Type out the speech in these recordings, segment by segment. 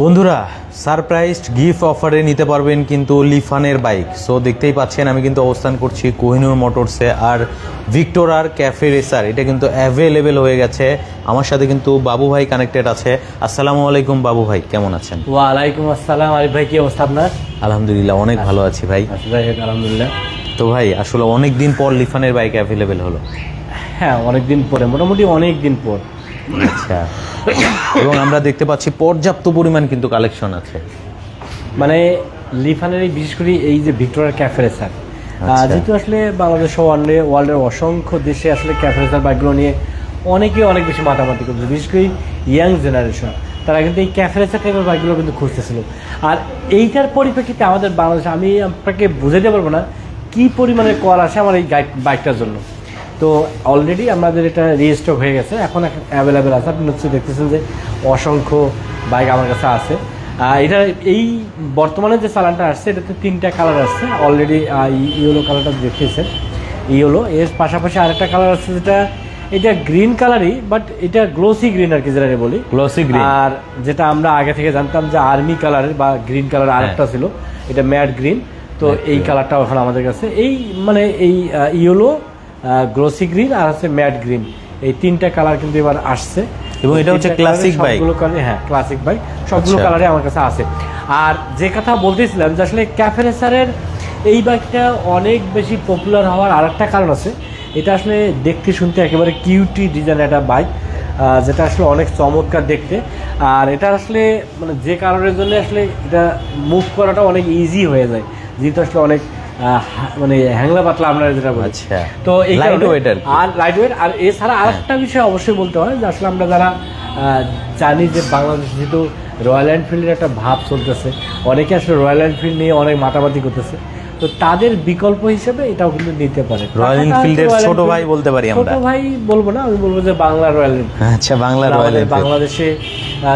বন্ধুরা surprised gift অফারে নিতে পারবেন কিন্তু লিফানের বাইক সো দেখতেই পাচ্ছেন আমি কিন্তু অবস্থান করছি কোহিনুর মোটরসে আর ভিক্টোর আর ক্যাফে রেসার এটা কিন্তু অ্যাভেলেবেল হয়ে গেছে। আমার সাথে কিন্তু বাবু ভাই কানেক্টেড আছে। আসসালামু আলাইকুম বাবু ভাই কেমন আছেন? ওয়ালাইকুম আসসালাম। আরিফ ভাই কি অবস্থা আপনার? আলহামদুলিল্লাহ অনেক ভালো আছি ভাই। আচ্ছা, আলহামদুলিল্লাহ। তো ভাই আসলে অনেক দিন পর লিফানের বাইক অ্যাভেলেবেল হলো। হ্যাঁ অনেক দিন পরে মোটামুটি অনেক দিন পর। আচ্ছা। এবং আমরা দেখতে পাচ্ছি পর্যাপ্ত পরিমাণ কিন্তু কালেকশন আছে। মানে লিফানের এই বিশেষ করে এই যে ভিক্টোরিয়া ক্যাফে রেসার আচ্ছা। যেহেতু আসলে বাংলাদেশ ওয়ার্ল্ডে ওয়ার্ল্ডের অসংখ্য দেশে আসলে ক্যাফে রেসার বাইকগুলো নিয়ে অনেকে অনেক বেশি মাতামাতি করছে বিশেষ করে ইয়াং জেনারেশন তারা কিন্তু এই ক্যাফে রেসার টাইপের বাইকগুলো কিন্তু খুঁজতেছিল। আর এইটার পরিপ্রেক্ষিতে আমাদের বাংলাদেশে আমি আপনাকে বুঝাতে পারব না কি পরিমাণে কল আসে আমার এই বাইকটার জন্য। তো অলরেডি আমাদের এটা রেজিস্টার হয়ে গেছে। এখন অ্যাভেলেবেল আছে। আপনি হচ্ছে দেখতেছেন যে অসংখ্য বাইক আমার কাছে আছে। এটা এই বর্তমানে যে চালানটা আসছে এটাতে তিনটা কালার আসছে। অলরেডি ইয়েলো কালারটা দেখতেছেন ইয়েলো এর পাশাপাশি আরেকটা কালার আছে যেটা এটা গ্রিন কালারই বাট এটা গ্লোসি গ্রিন আর কি যেটা বলি। গ্লোসি গ্রিন আর যেটা আমরা আগে থেকে জানতাম যে আর্মি কালারের বা গ্রিন কালার আরেকটা ছিল। এটা ম্যাট গ্রিন তো এই কালারটাও এখন আমাদের কাছে। এই মানে এই ইয়েলো গ্লোসি গ্রিন আর হচ্ছে ম্যাট গ্রিন এই তিনটা কালার কিন্তু এবার আসছে। এবং এটা হচ্ছে ক্লাসিক classic সবগুলো কালার হ্যাঁ ক্লাসিক বাইক সবগুলো আচ্ছা। কালারে আমার কাছে আছে। আর যে কথা বলতেছিলাম যে আসলে ক্যাফে রেসারের এই বাইকটা অনেক বেশি পপুলার হওয়ার আরেকটা কারণ আছে। এটা আসলে দেখতে শুনতে একেবারে কিউটি ডিজাইন একটা বাইক যেটা আসলে অনেক চমৎকার দেখতে। আর এটা আসলে মানে যে কারণের জন্য আসলে এটা মুভ করাটা অনেক ইজি হয়ে যায়। যেহেতু আসলে অনেক মানে হ্যাংলা পাতলা আমরা যেটা বলি। আচ্ছা। তো এই লাইট ওয়েট আর লাইট ওয়েট আর এছাড়া আরেকটা বিষয় অবশ্যই বলতে হয় যে আসলে আমরা যারা জানি যে বাংলাদেশ যেহেতু রয়্যাল এনফিল্ডের একটা ভাব চলতেছে অনেকে আসলে রয়্যাল এনফিল্ড নিয়ে অনেক মাতামাতি করতেছে তো তাদের বিকল্প হিসেবে এটাও কিন্তু নিতে পারে। রয়্যাল এনফিল্ডের ছোট ভাই বলতে পারি ছোট আমরা ভাই বলব না আমি বলব যে বাংলা রয়্যাল আচ্ছা বাংলা রয়্যাল বাংলাদেশে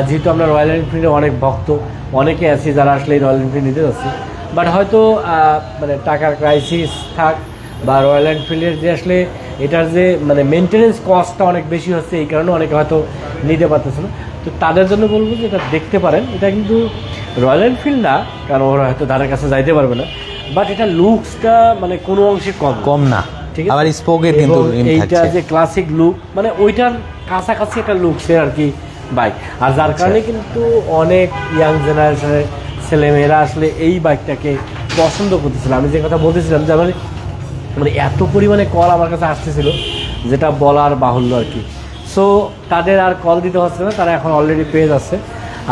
যেহেতু আমরা রয়্যাল এনফিল্ডের অনেক ভক্ত অনেকে আছি যারা আসলে রয়্যাল এনফিল্ড নিতে যাচ্ছে বাট হয়তো আহ, মানে টাকার ক্রাইসিস থাক বা রয়্যাল এনফিল্ডের যে আসলে এটার যে মানে মেনটেনেন্স কস্টটা অনেক বেশি হচ্ছে এই কারণে অনেকে হয়তো নিতে পারতেছে না। তো তাদের জন্য বলব যে এটা দেখতে পারেন। এটা কিন্তু রয়্যাল এনফিল্ড না কারণ ওরা হয়তো ধারের কাছে যাইতে পারবে না। বাট এটা লুকসটা মানে কোনো অংশে কম। কম না। ঠিক আছে? আবার স্পোকের কিন্তু এইটা যে ক্লাসিক লুক মানে ওইটার কাছাকাছি একটা লুকসের আর কি বাইক আর যার আচ্ছা। কারণে কিন্তু অনেক ইয়াং জেনারেশনের ছেলেমেয়েরা আসলে এই বাইকটাকে পছন্দ করতেছিল। আমি যে কথা বলতেছিলাম যে মানে মানে এত পরিমাণে কল আমার কাছে আসতেছিল যেটা বলার বাহুল্য আর কি। সো তাদের আর কল দিতে হচ্ছে না, তারা এখন অলরেডি পেয়ে যাচ্ছে।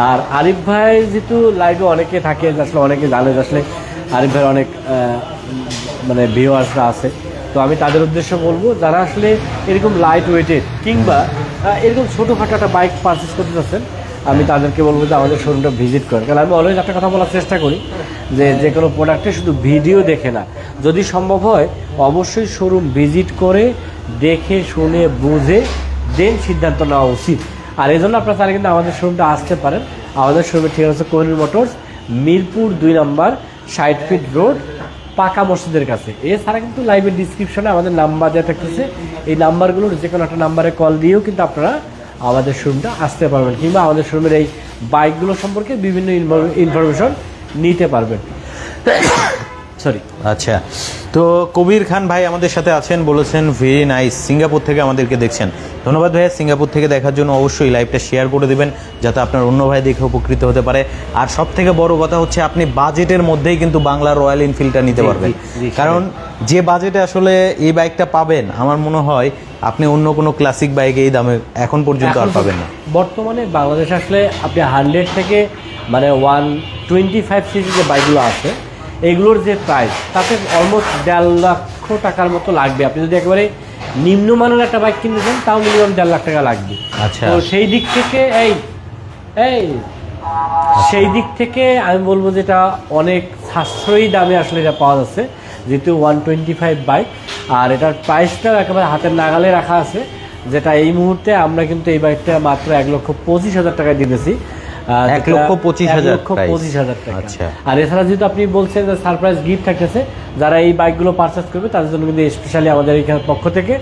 আর আরিফ ভাই যেহেতু লাইভে অনেকে থাকে আসলে অনেকে জানে আসলে আরিফ ভাই অনেক মানে ভিউয়ার্সরা আছে। তো আমি তাদের উদ্দেশ্য বলব, যারা আসলে এরকম লাইট ওয়েটেড কিংবা এরকম ছোটোখাটো একটা বাইক পারচেস করতে চাচ্ছেন আমি তাদেরকে বলব যে আমাদের শোরুমটা ভিজিট করেন। কারণ আমি অলওয়েজ একটা কথা বলার চেষ্টা করি যে যে কোনো প্রোডাক্টে শুধু ভিডিও দেখে না। যদি সম্ভব হয়, অবশ্যই শোরুম ভিজিট করে দেখে, শুনে, বুঝে দেন সিদ্ধান্ত নেওয়া উচিত। আর এই জন্য আপনারা চাইলে কিন্তু আমাদের শোরুমটা আসতে পারেন। আমাদের শোরুমের ঠিকানা হচ্ছে কোহিনুর মোটরস, মিরপুর দুই নম্বর ষাট ফিট রোড, পাকা মসজিদের কাছে। এছাড়া কিন্তু লাইভের ডিসক্রিপশনে আমাদের নাম্বার দেওয়া থাকতেছে। এই নাম্বারগুলোর যে কোনো একটা নাম্বারে কল দিয়েও কিন্তু আপনারা আমাদের শোরুমটা আসতে পারবেন কিংবা আমাদের শোরুমের এই বাইকগুলো সম্পর্কে বিভিন্ন ইনফরমেশন নিতে পারবেন। সরি আচ্ছা। তো কবির খান ভাই আমাদের সাথে আছেন বলেছেন ভেরি নাইস সিঙ্গাপুর থেকে আমাদেরকে দেখছেন। ধন্যবাদ ভাইয়া সিঙ্গাপুর থেকে দেখার জন্য অবশ্যই লাইভটা শেয়ার করে দেবেন যাতে আপনার অন্য ভাই দেখে উপকৃত হতে পারে। আর সব থেকে বড় কথা হচ্ছে আপনি বাজেটের মধ্যেই কিন্তু বাংলা রয়্যাল এনফিল্ডটা নিতে পারবেন। কারণ যে বাজেটে আসলে এই বাইকটা পাবেন আমার মনে হয় আপনি অন্য কোনো ক্লাসিক বাইক এই দামে এখন পর্যন্ত আর পাবেন না। বর্তমানে বাংলাদেশ আসলে আপনি হান্ড্রেড থেকে মানে ওয়ান টোয়েন্টি ফাইভ সিসি যে বাইকগুলো আছে এগুলোর যে প্রাইস তাতে অলমোস্ট দেড় লক্ষ টাকার মতো লাগবে। আপনি যদি একেবারে নিম্নমানের একটা বাইক কিনতে চান তাও মিনিমাম দেড় লাখ টাকা লাগবে। আচ্ছা। তো সেই দিক থেকে এই এই সেই দিক থেকে আমি বলব যেটা অনেক সাশ্রয়ী দামে আসলে এটা পাওয়া যাচ্ছে যেহেতু ওয়ান টোয়েন্টি ফাইভ বাইক আর এটার প্রাইসটাও একেবারে হাতের নাগালে রাখা আছে যেটা এই মুহূর্তে আমরা কিন্তু এই বাইকটা মাত্র এক লক্ষ পঁচিশ হাজার টাকায় দিতেছি। এক লক্ষ পঁচিশ হাজার লক্ষ পঁচিশ হাজার টাকা। আচ্ছা। আর এছাড়া যেহেতু আপনি বলছেন যে সারপ্রাইজ গিফট থাকতেছে যারা এই বাইকগুলো পারচেস করবে তাদের জন্য কিন্তু স্পেশালি আমাদের পক্ষ থেকে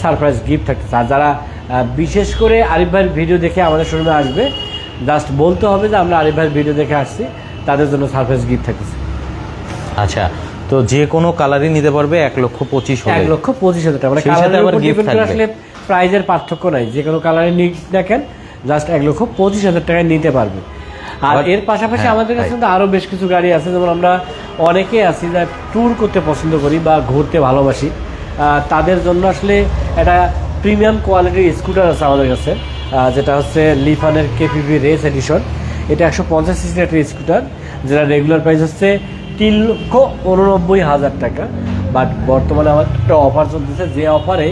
সারপ্রাইজ গিফট থাকতেছে। আর যারা বিশেষ করে আরিফ ভাইয়ের ভিডিও দেখে আমাদের শোরুমে আসবে জাস্ট বলতে হবে যে আমরা আরিফ ভাইয়ের ভিডিও দেখে আসছি তাদের জন্য সারপ্রাইজ গিফট থাকতেছে। আচ্ছা তো যে কোনো কালারই নিতে পারবে এক লক্ষ পঁচিশ এক লক্ষ পঁচিশ হাজার টাকা। মানে কালারের আসলে প্রাইজের পার্থক্য নাই। যে কোনো কালারে নিক দেখেন জাস্ট এক লক্ষ পঁচিশ হাজার টাকায় নিতে পারবে। আর এর পাশাপাশি হ্যাঁ, আমাদের কাছে. কিন্তু আরও বেশ কিছু গাড়ি আছে যেমন আমরা অনেকে আছি যা ট্যুর করতে পছন্দ করি বা ঘুরতে ভালোবাসি। তাদের জন্য আসলে একটা প্রিমিয়াম কোয়ালিটির স্কুটার আছে আমাদের কাছে যেটা হচ্ছে লিফানের কেপিভি রেস এডিশন এটা একশো পঞ্চাশ সিসির একটা স্কুটার যেটা রেগুলার প্রাইস হচ্ছে তিন লক্ষ উননব্বই হাজার টাকা। বাট বর্তমানে আমার একটা অফার চলতেছে যে অফারে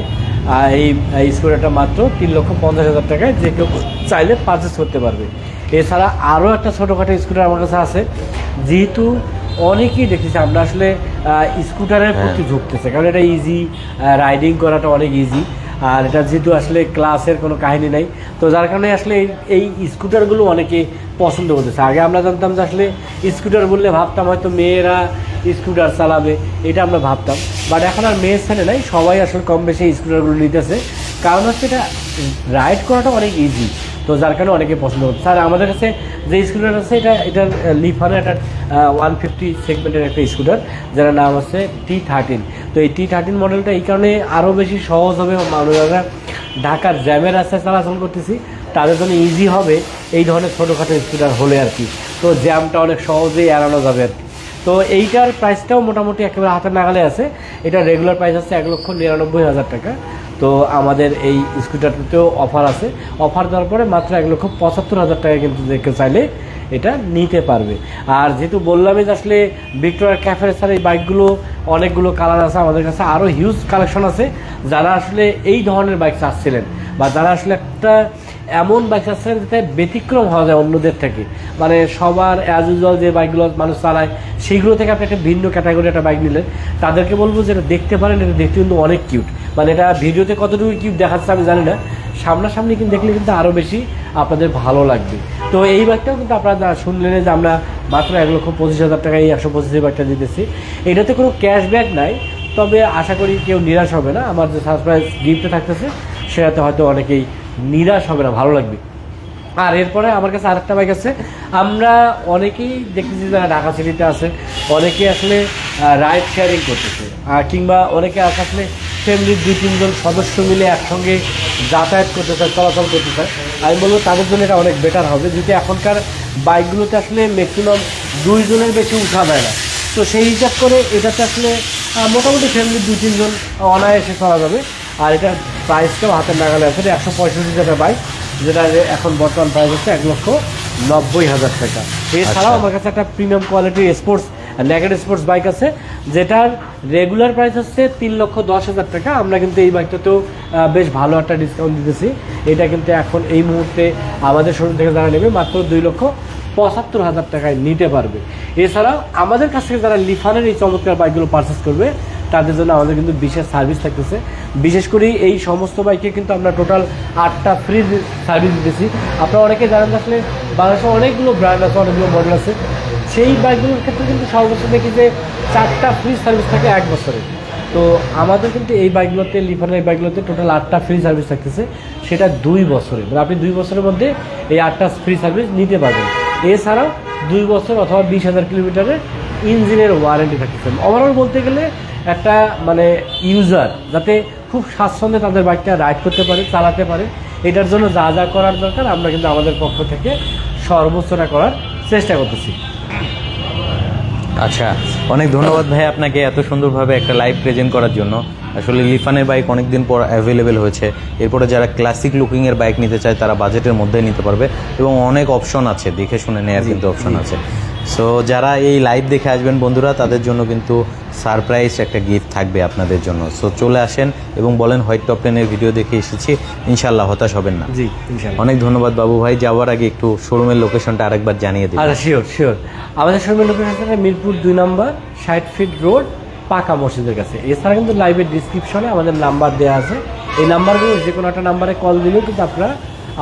এই এই স্কুটারটা মাত্র তিন লক্ষ পঞ্চাশ হাজার টাকায় যে কেউ চাইলে পারচেস করতে পারবে। এছাড়া আরও একটা ছোটোখাটো স্কুটার আমার কাছে আছে যেহেতু অনেকেই দেখেছি আমরা আসলে স্কুটারের প্রতি ঝুঁকতেছে কারণ এটা ইজি রাইডিং করাটা অনেক ইজি আর এটা যেহেতু আসলে ক্লাসের কোনো কাহিনী নাই, তো যার কারণে আসলে এই- স্কুটারগুলো অনেকে পছন্দ করতেছে। আগে আমরা জানতাম যে আসলে স্কুটার বললে ভাবতাম হয়তো মেয়েরা স্কুটার চালাবে, এটা আমরা ভাবতাম। বাট এখন আর মেয়ের ছেলে নাই, সবাই আসলে কম বেশি স্কুটারগুলো নিতেছে। কারণ হচ্ছে এটা রাইড করাটা অনেক ইজি তো যার কারণে অনেকে পছন্দ করছে স্যার আমাদের কাছে যে স্কুটার আছে, এটা এটার লিফারের একটা ওয়ান ফিফটি সেগমেন্টের একটা স্কুটার, যার নাম হচ্ছে টি থার্টিন তো এই টি থার্টিন মডেলটা এই কারণে আরও বেশি সহজ হবে মানুষরা ঢাকার জ্যামের রাস্তায় চলাচল করতেছি, তাদের জন্য ইজি হবে এই ধরনের ছোটোখাটো স্কুটার হলে আর কি। তো জ্যামটা অনেক সহজেই এড়ানো যাবে আর কি। তো এইটার প্রাইসটাও মোটামুটি একেবারে হাতের নাগালে আছে। এটা রেগুলার প্রাইস হচ্ছে এক লক্ষ নিরানব্বই হাজার টাকা। তো আমাদের এই স্কুটারটিতেও অফার আছে। অফার দেওয়ার পরে মাত্র এক লক্ষ পঁচাত্তর হাজার টাকা কিন্তু কেউ চাইলে এটা নিতে পারবে। আর যেহেতু বললামই যে আসলে ভিক্টোরিয়া ক্যাফের স্যার এই বাইকগুলো, অনেকগুলো কালার আছে, আমাদের কাছে আরও হিউজ কালেকশন আছে, যারা আসলে এই ধরনের বাইক চাচ্ছিলেন বা যারা আসলে একটা এমন বাইক চাচ্ছিলেন যাতে ব্যতিক্রম হওয়া যায় অন্যদের থেকে। মানে সবার অ্যাজ ইউজুয়াল যে বাইকগুলো মানুষ চালায় সেইগুলো থেকে আপনি একটা ভিন্ন ক্যাটাগরি একটা বাইক নিলেন। তাদেরকে বলব যে এটা দেখতে পারেন, এটা দেখতে কিন্তু অনেক কিউট মানে এটা ভিডিওতে কতটুকু কিউট দেখাচ্ছে আমি জানি না। সামনাসামনি কিন্তু দেখলে কিন্তু আরও বেশি আপনাদের ভালো লাগবে। তো এই বাইকটাও কিন্তু আপনারা শুনলেন যে আমরা মাত্র এক লক্ষ পঁচিশ হাজার টাকা এই একশো পঁচিশের বাইকটা দিতেছি। এটাতে কোনো ক্যাশব্যাক নাই, তবে আশা করি কেউ নিরাশ হবে না। আমার যে সারপ্রাইজ গিফটে থাকতেছে, সেটাতে হয়তো অনেকেই নিরাশ হবে না, ভালো লাগবে। আর এরপরে আমার কাছে আরেকটা বাইক আছে। আমরা অনেকেই দেখতেছি যারা ঢাকা সিটিতে আছে অনেকেই আসলে রাইড শেয়ারিং করতেছে আর কিংবা অনেকে আসলে ফ্যামিলির দুই তিনজন সদস্য মিলে একসঙ্গে যাতায়াত করতে চায় চলাচল করতে চায়। আমি বলব তাদের জন্য এটা অনেক বেটার হবে যেহেতু এখনকার বাইকগুলোতে আসলে ম্যাক্সিমাম দুইজনের বেশি উঠা দেয় না। তো সেই হিসাব করে এটাতে আসলে মোটামুটি ফ্যামিলির দুই তিনজন অনায়াসে করা যাবে। আর এটার প্রাইসটাও হাতের নাগালে আছে একশো পঁয়ষট্টি টাকা বাইক যেটা এখন বর্তমান প্রাইস হচ্ছে এক লক্ষ নব্বই হাজার টাকা। এছাড়াও আচ্ছা। আমার কাছে একটা প্রিমিয়াম কোয়ালিটির স্পোর্টস নেগেড স্পোর্টস বাইক আছে, যেটার রেগুলার প্রাইস হচ্ছে তিন লক্ষ দশ হাজার টাকা। আমরা কিন্তু এই বাইকটাতেও বেশ ভালো একটা ডিসকাউন্ট দিতেছি। এটা কিন্তু এখন এই মুহূর্তে আমাদের শরীর থেকে যারা নেবে, মাত্র দুই লক্ষ পঁচাত্তর হাজার টাকায় নিতে পারবে। এছাড়াও আমাদের কাছ থেকে যারা লিফানের এই চমৎকার বাইকগুলো পারচেস করবে তাদের জন্য আমাদের কিন্তু বিশেষ সার্ভিস থাকতেছে। বিশেষ করে এই সমস্ত বাইকে কিন্তু আমরা টোটাল আটটা ফ্রি সার্ভিস দিতেছি। আপনারা অনেকে জানেন আসলে বাংলাদেশে অনেকগুলো ব্র্যান্ড আছে, অনেকগুলো মডেল আছে। সেই বাইকগুলোর ক্ষেত্রে কিন্তু সর্বোচ্চ দেখি যে চারটা ফ্রি সার্ভিস থাকে এক বছরে। তো আমাদের কিন্তু এই বাইকগুলোতে লিফানের এই বাইকগুলোতে টোটাল আটটা ফ্রি সার্ভিস থাকতেছে। সেটা দুই বছরে। মানে আপনি দুই বছরের মধ্যে এই আটটা ফ্রি সার্ভিস নিতে পারবেন। এছাড়াও দুই বছর অথবা বিশ হাজার কিলোমিটারের ইঞ্জিনের ওয়ারেন্টি থাকতেছে। ওভারঅল বলতে গেলে একটা মানে ইউজার যাতে খুব স্বাচ্ছন্দ্যে তাদের বাইকটা রাইড করতে পারে চালাতে পারে। এটার জন্য যা যা করার দরকার আমরা কিন্তু আমাদের পক্ষ থেকে সর্বোচ্চটা করার চেষ্টা করতেছি। আচ্ছা অনেক ধন্যবাদ ভাই আপনাকে এত সুন্দরভাবে একটা লাইভ প্রেজেন্ট করার জন্য। আসলে লিফানের বাইক অনেকদিন পর অ্যাভেলেবেল হয়েছে। এরপরে যারা ক্লাসিক লুকিংয়ের বাইক নিতে চায় তারা বাজেটের মধ্যে নিতে পারবে। এবং অনেক অপশন আছে দেখে শুনে নেওয়ার কিন্তু অপশন আছে। সো যারা এই লাইভ দেখে আসবেন বন্ধুরা তাদের জন্য কিন্তু সারপ্রাইজ একটা গিফট থাকবে আপনাদের জন্য। সো চলে আসেন এবং বলেন হোয়াইট টপ টেনের ভিডিও দেখে এসেছি। ইনশাল্লাহ হতাশ হবেন না। জি অনেক ধন্যবাদ বাবু ভাই। যাওয়ার আগে একটু শোরুমের লোকেশনটা আরেকবার জানিয়ে দিন আচ্ছা শিওর শিওর আমাদের শোরুমের লোকেশনটা মিরপুর দুই নম্বর ষাট ফিট রোড পাকা মসজিদের কাছে। এছাড়া কিন্তু লাইভের ডিসক্রিপশনে আমাদের নাম্বার দেওয়া আছে। এই নাম্বারগুলো যে কোনো একটা নাম্বারে কল দিলেও কিন্তু আপনারা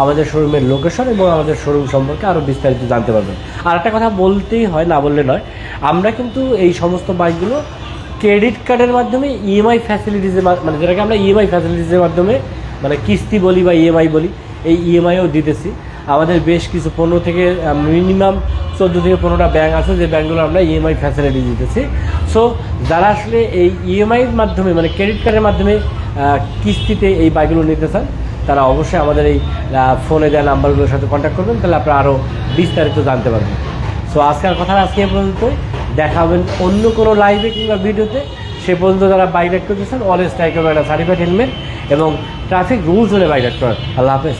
আমাদের শোরুমের লোকেশন এবং আমাদের শোরুম সম্পর্কে আরও বিস্তারিত জানতে পারবেন। আর একটা কথা বলতেই হয় না বললে নয়। আমরা কিন্তু এই সমস্ত বাইকগুলো ক্রেডিট কার্ডের মাধ্যমে ইএমআই ফ্যাসিলিটিসের মানে যেটাকে আমরা ইএমআই ফ্যাসিলিটিসের মাধ্যমে মানে কিস্তি বলি বা ইএমআই বলি, এই ইএমআইও দিতেছি। আমাদের বেশ কিছু পনেরো থেকে মিনিমাম চোদ্দ থেকে পনেরোটা ব্যাঙ্ক আছে, যে ব্যাঙ্কগুলো আমরা ইএমআই ফ্যাসিলিটি দিতেছি। সো যারা আসলে এই ইএমআইয়ের মাধ্যমে মানে ক্রেডিট কার্ডের মাধ্যমে কিস্তিতে এই বাইকগুলো নিতে চান, তারা অবশ্যই আমাদের এই ফোনে দেওয়া নাম্বারগুলোর সাথে কন্ট্যাক্ট করবেন, তাহলে আপনারা আরও বিস্তারিত জানতে পারবেন। সো আজকের কথা আজকে পর্যন্ত দেখা হবেন অন্য কোনো লাইভে কিংবা ভিডিওতে সে পর্যন্ত যারা বাইক করতে চান অলওয়েজ ট্রাই করবেন একটা সার্টিফাইড হেলমেট এবং ট্রাফিক রুলস হলে বাইক করেন। আল্লাহ হাফেজ।